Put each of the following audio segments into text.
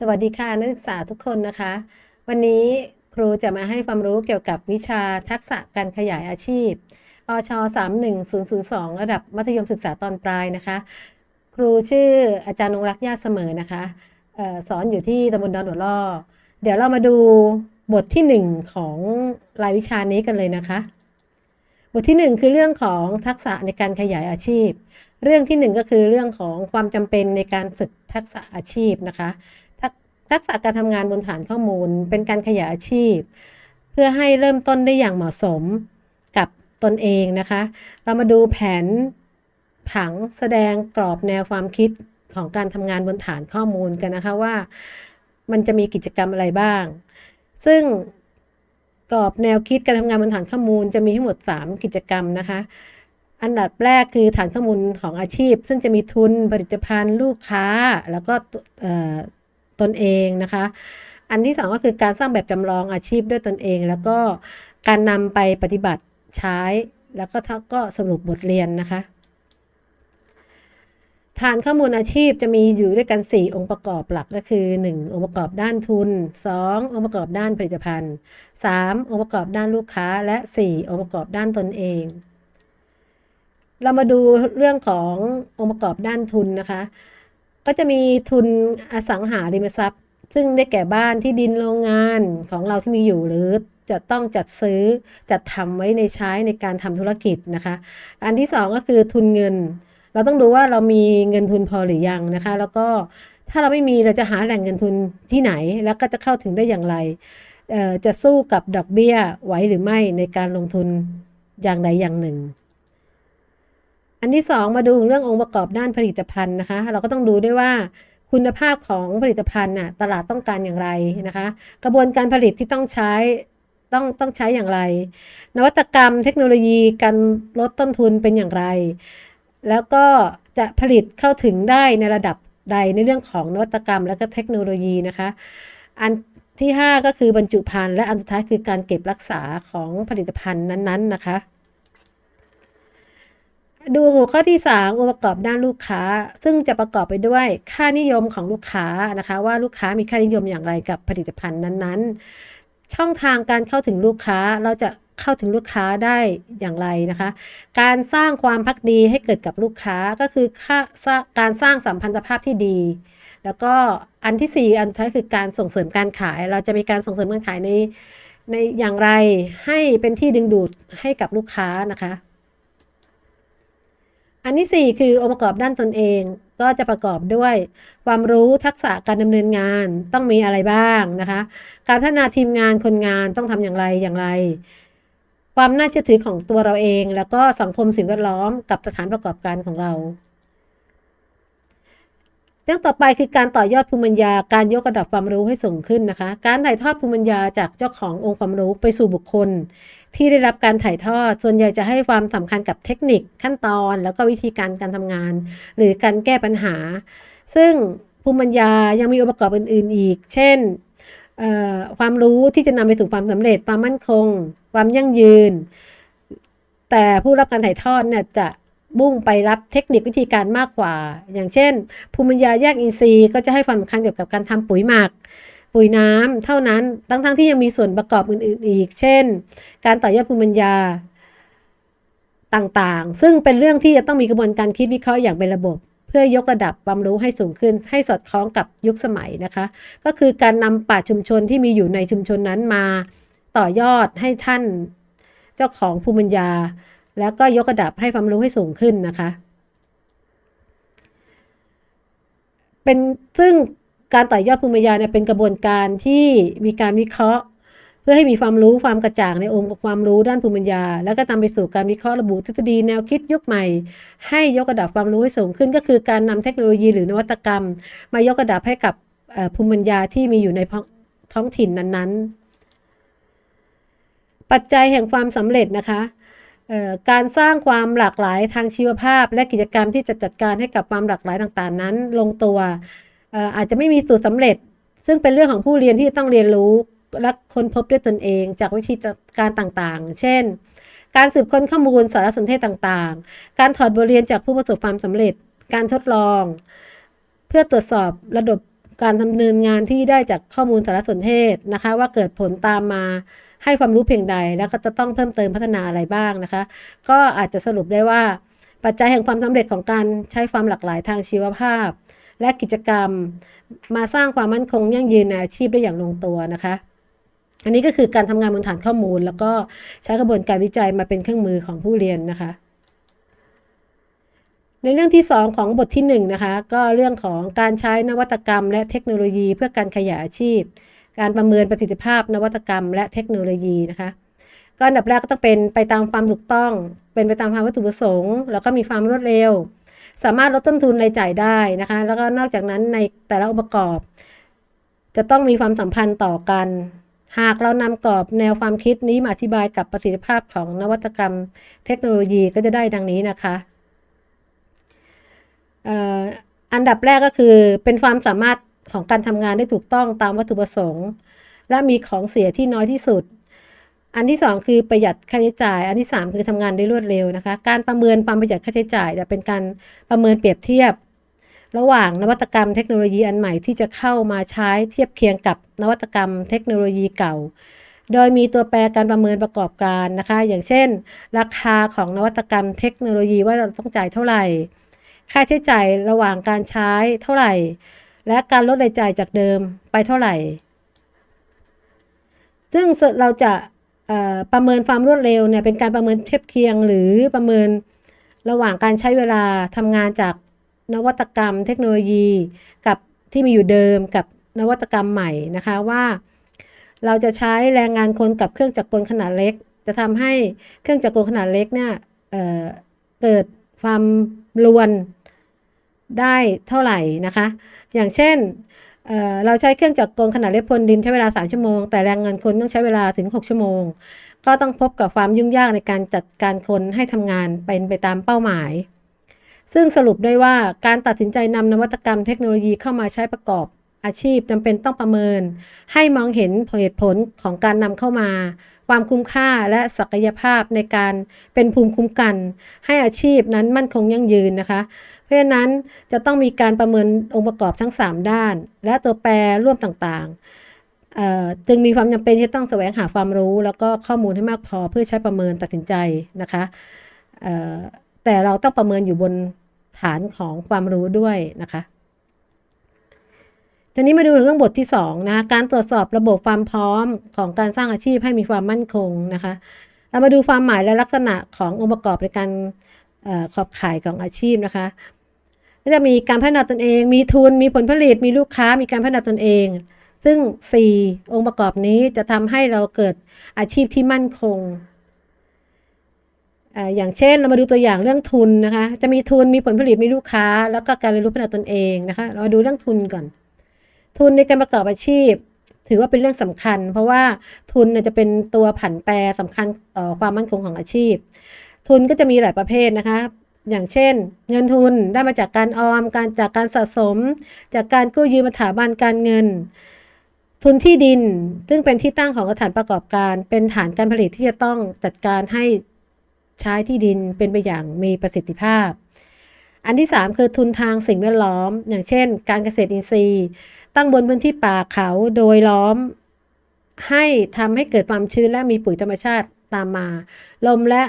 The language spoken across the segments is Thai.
สวัสดีค่ะนักศึกษาทุกคนนะคะ วันนี้ครูจะมาให้ความรู้เกี่ยวกับวิชาทักษะการขยายอาชีพอช31002 ระดับมัธยมศึกษาตอนปลายนะคะ ครูชื่ออาจารย์นงรักญาติเสมอนะคะออสอนอยู่ที่ตำบลดอนหัวล่อ เดี๋ยวเรามาดูบทที่ 1 ของรายวิชานี้กันเลยนะคะ บทที่ 1 คือเรื่องของทักษะในการขยายอาชีพ เรื่องที่ 1 ก็คือเรื่องของความจำเป็นในการฝึกทักษะอาชีพนะคะ ทักษะการทำงานบนฐานข้อมูล เป็นการขยายอาชีพ เพื่อให้เริ่มต้นได้อย่างเหมาะสมกับตนเองนะคะ เรามาดูแผนผังแสดงกรอบแนวความคิดของการทำงานบนฐานข้อมูลกันนะคะว่า มันจะมีกิจกรรมอะไรบ้าง ซึ่งกรอบแนวคิดการทำงานบนฐานข้อมูลจะมีทั้งหมด 3 กิจกรรมนะคะ อันดับแรกคือฐานข้อมูลของอาชีพ ซึ่งจะมีทุนผลิตภัณฑ์ ลูกค้า แล้วก็ ตนเองนะคะ อันที่สองก็คือการสร้างแบบจำลองอาชีพด้วยตนเอง แล้วก็การนำไปปฏิบัติใช้ แล้วก็ก็สรุปบทเรียนนะคะ ฐานข้อมูลอาชีพจะมีอยู่ด้วยกัน 4 องค์ประกอบหลักก็คือ 1. องค์ประกอบด้านทุน 2. องค์ประกอบด้านผลิตภัณฑ์ 3. องค์ประกอบด้านลูกค้า และ 4. องค์ประกอบด้านตนเองเรามาดูเรื่องขององค์ประกอบด้านทุนนะคะ ก็จะมีทุนอสังหาริมทรัพย์ ซึ่งได้แก่บ้านที่ดินโรงงานของเราที่มีอยู่หรือจะต้องจัดซื้อจัดทำไว้ในใช้ในการทำธุรกิจนะคะ อันที่สองก็คือทุนเงิน เราต้องดูว่าเรามีเงินทุนพอหรือยังนะคะ แล้วก็ถ้าเราไม่มีเราจะหาแหล่งเงินทุนที่ไหน แล้วก็จะเข้าถึงได้อย่างไร จะสู้กับดอกเบี้ยไหวหรือไม่ในการลงทุนอย่างใดอย่างหนึ่ง อันที่สองมาดูเรื่ององค์ประกอบด้านผลิตภัณฑ์นะคะ เราก็ต้องดูด้วยว่าคุณภาพของผลิตภัณฑ์น่ะตลาดต้องการอย่างไรนะคะ กระบวนการผลิตที่ต้องใช้ต้องต้องใช้อย่างไร นวัตกรรมเทคโนโลยีการลดต้นทุนเป็นอย่างไร แล้วก็จะผลิตเข้าถึงได้ในระดับใดในเรื่องของนวัตกรรมและก็เทคโนโลยีนะคะ อันที่ 5 ก็คือบรรจุภัณฑ์และอันสุดท้ายคือการเก็บรักษาของผลิตภัณฑ์นั้นๆนะคะ ดูหัวข้อที่ 3 องค์ประกอบด้านลูกค้า ซึ่งจะประกอบไปด้วยค่านิยมของลูกค้านะคะ ว่าลูกค้ามีค่านิยมอย่างไรกับผลิตภัณฑ์นั้นๆ ช่องทางการเข้าถึงลูกค้าเราจะเข้าถึงลูกค้าได้อย่างไรนะคะ การสร้างความพักดีให้เกิดกับลูกค้าก็คือค่าการสร้างสัมพันธภาพที่ดี แล้วก็อันที่ 4 อันสุดท้ายคือการส่งเสริมการขาย เราจะมีการส่งเสริมการขายในในอย่างไรให้เป็นที่ดึงดูดให้กับลูกค้านะคะ อันที่ 4 คือองค์ประกอบด้านตนเองก็จะประกอบด้วย ความรู้ทักษะการดำเนินงานต้องมีอะไรบ้างนะคะ การพัฒนาทีมงานคนงานต้องทำอย่างไรอย่างไร ความน่าเชื่อถือของตัวเราเอง แล้วก็สังคมสิ่งแวดล้อมกับสถานประกอบการของเรา เรื่องต่อไปคือการต่อยอดภูมิปัญญา การยกระดับความรู้ให้สูงขึ้นนะคะ การถ่ายทอดภูมิปัญญาจากเจ้าขององค์ความรู้ไปสู่บุคคล ที่ได้รับการถ่ายทอด ส่วนใหญ่จะให้ความสำคัญกับเทคนิคขั้นตอน แล้วก็วิธีการการทำงาน หรือการแก้ปัญหา ซึ่งภูมิปัญญายังมีองค์ประกอบอื่น ๆ อีก เช่นความรู้ที่จะนำไปสู่ความสำเร็จ ความมั่นคง ความยั่งยืน แต่ผู้รับการถ่ายทอดเนี่ยจะ มุ่งไปรับเทคนิควิธีการมากกว่า อย่างเช่น ภูมิปัญญาแยกอินทรีย์ก็จะให้ความสำคัญเกี่ยวกับการทำปุ๋ยหมัก ปุ๋ยน้ำเท่านั้นทั้งๆทที่ยังมีส่วนประกอบอื่นๆอีก เช่น การต่อยอดภูมิปัญญาต่างๆ ซึ่งเป็นเรื่องที่จะต้องมีกระบวนการคิดวิเคราะห์อย่างเป็นระบบ เพื่อยกระดับความรู้ให้สูงขึ้น ให้สอดคล้องกับยุคสมัยนะคะ ก็คือการนำป่าชุมชนที่มีอยู่ในชุมชนนั้นมา ต่อยอดให้ท่าน เจ้าของภูมิปัญญา แล้วก็ยกระดับให้ความรู้ให้สูงขึ้นนะคะ เป็นซึ่งการต่อยอดภูมิปัญญาเนี่ยเป็นกระบวนการที่มีการวิเคราะห์ เพื่อให้มีความรู้ความกระจ่างในองค์ความรู้ด้านภูมิปัญญา แล้วก็นำไปสู่การวิเคราะห์ระบุทฤษฎีแนวคิดยุคใหม่ ให้ยกระดับความรู้ให้สูงขึ้น ก็คือการนำเทคโนโลยีหรือนวัตกรรม มายกระดับให้กับภูมิปัญญาที่มีอยู่ในท้องถิ่นนั้นๆ ปัจจัยแห่งความสำเร็จนะคะ การสร้างความหลากหลายทางชีวภาพ และกิจกรรมที่จะจัดการให้กับความหลากหลายต่างๆ นั้น ลงตัวอาจจะไม่มีสูตรสำเร็จ ซึ่งเป็นเรื่องของผู้เรียนที่ต้องเรียนรู้และค้นพบด้วยตนเอง จากวิธีการต่างๆ เช่น การสืบค้นข้อมูลสารสนเทศต่างๆ การถอดบทเรียนจากผู้ประสบความสำเร็จ การทดลอง เพื่อตรวจสอบระดับการดำเนินงานที่ได้จากข้อมูลสารสนเทศนะคะว่าเกิดผลตามมา ให้ความรู้เพียงใด แล้วก็จะต้องเพิ่มเติมพัฒนาอะไรบ้างนะคะ ก็อาจจะสรุปได้ว่า ปัจจัยแห่งความสำเร็จของการใช้ความหลากหลายทางชีวภาพ และกิจกรรม มาสร้างความมั่นคงยั่งยืนในอาชีพได้อย่างลงตัวนะคะอันนี้ก็คือการทำงานบนฐานข้อมูล แล้วก็ใช้กระบวนการวิจัยมาเป็นเครื่องมือของผู้เรียนนะคะ ในเรื่องที่ 2 ของบทที่1นะคะก็เรื่องของการใช้นวัตกรรม และเทคโนโลยีเพื่อการขยายอาชีพ การประเมินประสิทธิภาพนวัตกรรม และเทคโนโลยีนะคะ ก็อันดับแรกก็ต้องเป็นไปตามความถูกต้อง เป็นไปตามความวัตถุประสงค์ แล้วก็มีความรวดเร็ว สามารถลดต้นทุนรายจ่ายได้นะคะ แล้วก็นอกจากนั้นในแต่ละองค์ประกอบ จะต้องมีความสัมพันธ์ต่อกัน หากเรานำกรอบแนวความคิดนี้มาอธิบายกับประสิทธิภาพของนวัตกรรม เทคโนโลยีก็จะได้ดังนี้นะคะอันดับแรกก็คือเป็นความสามารถ ของการทำงานได้ถูกต้องตามวัตถุประสงค์ และมีของเสียที่น้อยที่สุด อันที่ 2 คือประหยัดค่าใช้จ่าย อันที่ 3 คือทำงานได้รวดเร็วนะคะ การประเมินความประหยัดค่าใช้จ่ายเนี่ยเป็นการประเมินเปรียบเทียบ ระหว่างนวัตกรรมเทคโนโลยีอันใหม่ที่จะเข้ามาใช้เทียบเคียงกับนวัตกรรมเทคโนโลยีเก่าโดยมีตัวแปรการประเมินประกอบการนะคะ อย่างเช่น ราคาของนวัตกรรมเทคโนโลยีว่าเราต้องจ่ายเท่าไหร่ ค่าใช้จ่ายระหว่างการใช้เท่าไหร่ และการลดรายจ่ายจากเดิมไปเท่าไหร่ ซึ่งเราจะประเมินความรวดเร็วเนี่ยเป็นการประเมินเทียบเคียง หรือประเมินระหว่างการใช้เวลาทำงานจากนวัตกรรม เทคโนโลยี กับที่มีอยู่เดิมกับนวัตกรรมใหม่นะคะว่า เราจะใช้แรงงานคนกับเครื่องจักรกลขนาดเล็ก จะทำให้เครื่องจักรกลขนาดเล็กเนี่ยเเกิดความรวน ได้เท่าไหร่นะคะ อย่างเช่นเอ่อเราใช้เครื่องจักรกลขนาดเล็กพรวนดินใช้เวลา 3 ชั่วโมง แต่แรงงานคนต้องใช้เวลาถึง 6 ชั่วโมง ก็ต้องพบกับความยุ่งยากในการจัดการคนให้ทำงานเป็นไปตามเป้าหมาย ซึ่งสรุปได้ว่าการตัดสินใจนำนวัตกรรมเทคโนโลยีเข้ามาใช้ประกอบอาชีพจำเป็นต้องประเมิน ให้มองเห็นเหตุผลของการนำเข้ามา ความคุ้มค่าและศักยภาพในการเป็นภูมิคุ้มกัน ให้อาชีพนั้นมั่นคงยั่งยืนนะคะ เพราะฉะนั้นจะต้องมีการประเมินองค์ประกอบทั้ง 3 ด้าน และตัวแปรร่วมต่างๆ จึงมีความจำเป็นที่ต้องแสวงหาความรู้ แล้วก็ข้อมูลให้มากพอเพื่อใช้ประเมินตัดสินใจนะคะแต่เราต้องประเมินอยู่บนฐานของความรู้ด้วยนะคะ ทีนี้มาดูเรื่องบทที่2นะคะการตรวจสอบระบบความพร้อมของการสร้างอาชีพให้มีความมั่นคงนะคะ เรามาดูความหมายและลักษณะขององค์ประกอบในการขอบข่ายของอาชีพนะคะก็จะมีการพัฒนาตนเอง มีทุน มีผลผลิต มีลูกค้า มีการพัฒนาตนเอง ซึ่ง 4 องค์ประกอบนี้จะทำให้เราเกิดอาชีพที่มั่นคงเอ่ออย่างเช่นเรามาดูตัวอย่างเรื่องทุนนะคะ จะมีทุน มีผลผลิต มีลูกค้า แล้วก็การเรียนรู้พัฒนาตนเองนะคะ เรามาดูเรื่องทุนก่อน ทุนในการประกอบอาชีพ ถือว่าเป็นเรื่องสำคัญ เพราะว่าทุนจะเป็นตัวผันแปรสำคัญต่อความมั่นคงของอาชีพ ทุนก็จะมีหลายประเภทนะคะอย่างเช่น เงินทุนได้มาจากการออมการจากการสะสม จากการกู้ยืมสถาบันการเงิน ทุนที่ดิน ซึ่งเป็นที่ตั้งของสถานประกอบการ เป็นฐานการผลิตที่จะต้องจัดการให้ใช้ที่ดินเป็นไปอย่างมีประสิทธิภาพ อันที่ 3 คือทุนทางสิ่งแวดล้อม อย่างเช่น การเกษตรอินทรีย์ ตั้งบนพื้นที่ป่าเขาโดยล้อม ให้ทำให้เกิดความชื้นและมีปุ๋ยธรรมชาติตามมา ลมและ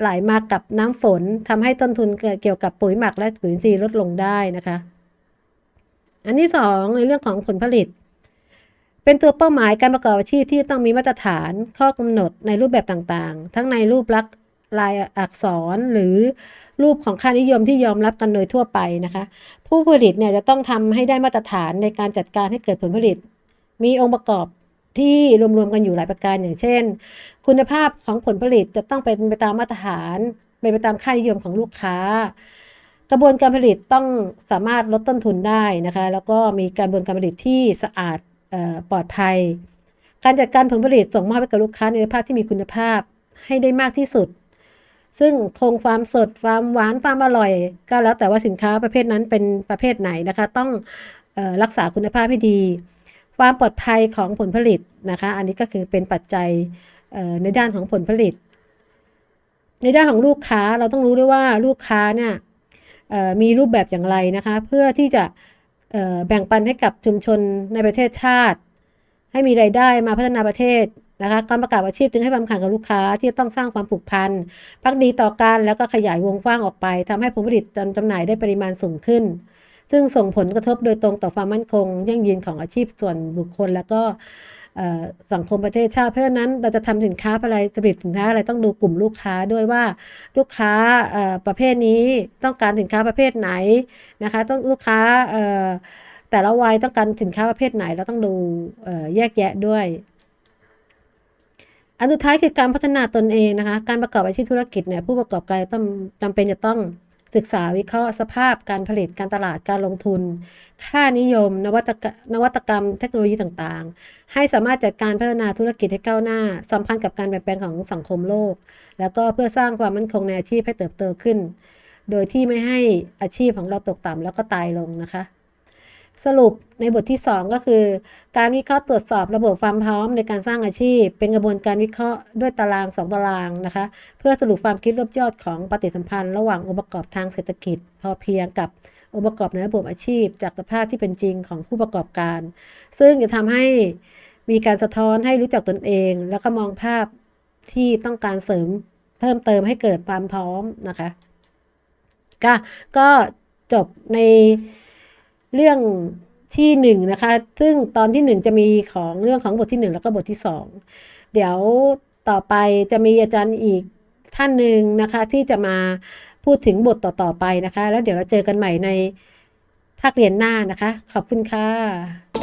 ไหลมากับน้ำฝนทำให้ต้นทุนเกี่ยวกับปุ๋ยหมักและปุ๋ยอินทรีย์ลดลงได้นะคะ อันที่สองในเรื่องของผลผลิต เป็นตัวเป้าหมายการประกอบอาชีพที่ต้องมีมาตรฐานข้อกำหนดในรูปแบบต่างๆ ทั้งในรูปลักษณ์ ลายอักษรหรือรูปของค่านิยมที่ยอมรับกันโดยทั่วไปนะคะ ผู้ผลิตเนี่ยจะต้องทำให้ได้มาตรฐานในการจัดการให้เกิดผลผลิต มีองค์ประกอบที่รวมๆกันอยู่หลายประการอย่างเช่น คุณภาพของผลผลิตจะต้องเป็นไปตามมาตรฐาน เป็นไปตามค่านิยมของลูกค้า กระบวนการผลิตต้องสามารถลดต้นทุนได้นะคะ แล้วก็มีการกระบวนการผลิตที่สะอาดออปลอดภัย การจัดการผลผลิตส่งมอบให้กับลูกค้าในสภาพที่มีคุณภาพให้ได้มากที่สุด ซึ่งคงความสดความหวานความอร่อย ก็แล้วแต่ว่าสินค้าประเภทนั้นเป็นประเภทไหนนะคะ ต้องออรักษาคุณภาพให้ดี ความปลอดภัยของผลผลิตนะคะ อันนี้ก็คือเป็นปัจจัยในด้านของผลผลิต ในด้านของลูกค้าเราต้องรู้ด้วยว่าลูกค้าเนี่ยมีรูปแบบอย่างไรนะคะ เพื่อที่จะแบ่งปันให้กับชุมชนในประเทศชาติ ให้มีรายได้มาพัฒนาประเทศ นะคะการประกาศอาชีพจึงให้ความสำคัญกับลูกค้าที่ต้องสร้างความผูกพันพักดีต่อกันแล้วก็ขยายวงกว้างออกไปทำให้ผลผลิตจำหน่ายได้ปริมาณสูงขึ้น ซึ่งส่งผลกระทบโดยตรงต่อความมั่นคง ยั่งยืนของอาชีพส่วนบุคคล แล้วก็สังคมประเทศชาติเพราะฉะนั้นเราจะทำสินค้าอะไรจะผลิตสินค้าอะไรต้องดูกลุ่มลูกค้าด้วยว่าลูกค้าประเภทนี้ต้องการสินค้าประเภทไหนนะคะต้องลูกค้าแต่ละวัยต้องการสินค้าประเภทไหนเราต้องดูแยกแยะด้วย อันสุดท้ายคือการพัฒนาตนเองนะคะ การประกอบอาชีพธุรกิจเนี่ยผู้ประกอบการต้องจำเป็นจะต้องศึกษาวิเคราะห์สภาพการผลิตการตลาดการลงทุน ค่านิยม นวัตกรรมนวัตกรรมเทคโนโลยีต่างๆ ให้สามารถจัดการพัฒนาธุรกิจให้ก้าวหน้า สัมพันธ์กับการเปลี่ยนแปลงของสังคมโลก แล้วก็เพื่อสร้างความมั่นคงในอาชีพให้เติบโตขึ้น โดยที่ไม่ให้อาชีพของเราตกต่ำแล้วก็ตายลงนะคะ สรุปในบทที่ 2 ก็คือ การวิเคราะห์ตรวจสอบระบบความพร้อมในการสร้างอาชีพ เป็นกระบวนการวิเคราะห์ด้วยตาราง 2 ตารางนะคะ เพื่อสรุปความคิดรวบยอดของปฏิสัมพันธ์ระหว่างองค์ประกอบทางเศรษฐกิจ พอเพียงกับองค์ประกอบในระบบอาชีพ จากสภาพที่เป็นจริงของผู้ประกอบการ ซึ่งจะทำให้มีการสะท้อนให้รู้จักตนเอง แล้วก็มองภาพที่ต้องการเสริมเพิ่มเติมให้เกิดความพร้อมนะคะ ก็ก็จบใน เรื่องที่หนึ่งนะคะ ซึ่งตอนที่หนึ่งจะมีของเรื่องของบทที่หนึ่งแล้วก็บทที่สองเดี๋ยวต่อไปจะมีอาจารย์อีกท่านหนึ่งนะคะ ที่จะมาพูดถึงบทต่อๆไปนะคะ แล้วเดี๋ยวเราเจอกันใหม่ในภาคเรียนหน้านะคะ ขอบคุณค่ะ